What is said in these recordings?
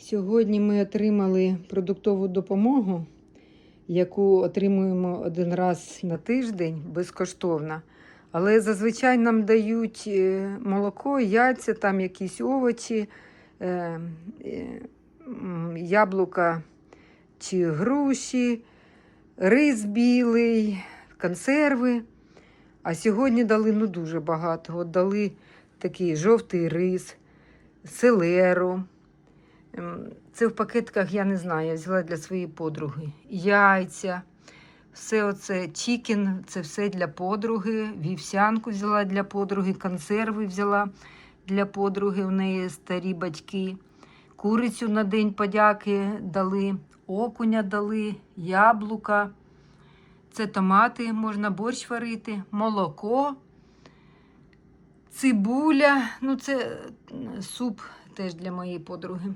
Сьогодні ми отримали продуктову допомогу, яку отримуємо один раз на тиждень безкоштовно. Але зазвичай нам дають е, молоко, яйця, там якісь овочі, е, е, яблука чи груші, рис білий, консерви. А сьогодні дали ну, дуже багато. От дали такий жовтий рис, селеру. Ем, Це в пакетках, я не знаю, я взяла для своєї подруги. Яйця, все оце чікен, це все для подруги. Вівсянку взяла для подруги, консерви взяла для подруги. В неї старі батьки. Курицю на День подяки дали, окуня дали, яблука. Це томати, можна борщ варити, молоко, цибуля. Ну, це суп теж для моєї подруги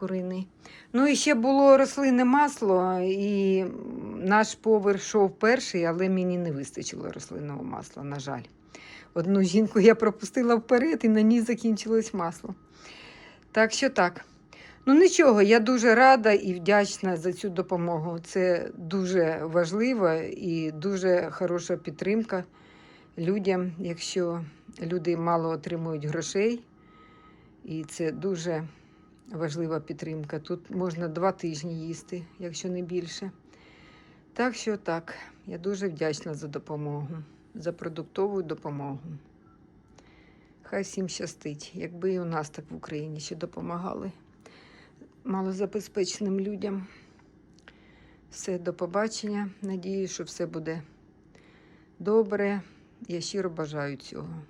куриний. Ну і ще було рослинне масло, і наш повар йшов перший, але мені не вистачило рослинного масла, на жаль. Одну жінку я пропустила вперед і на ній закінчилось масло. Так що так. Ну нічого, я дуже рада і вдячна за цю допомогу. Це дуже важливо і дуже хороша підтримка людям, якщо люди мало отримують грошей. І це дуже важлива підтримка. Тут можна два тижні їсти, якщо не більше. Так що так, я дуже вдячна за допомогу, за продуктову допомогу. Хай всім щастить, якби і у нас так в Україні ще допомагали малозабезпеченим людям. Все, до побачення. Надію, що все буде добре. Я щиро бажаю цього.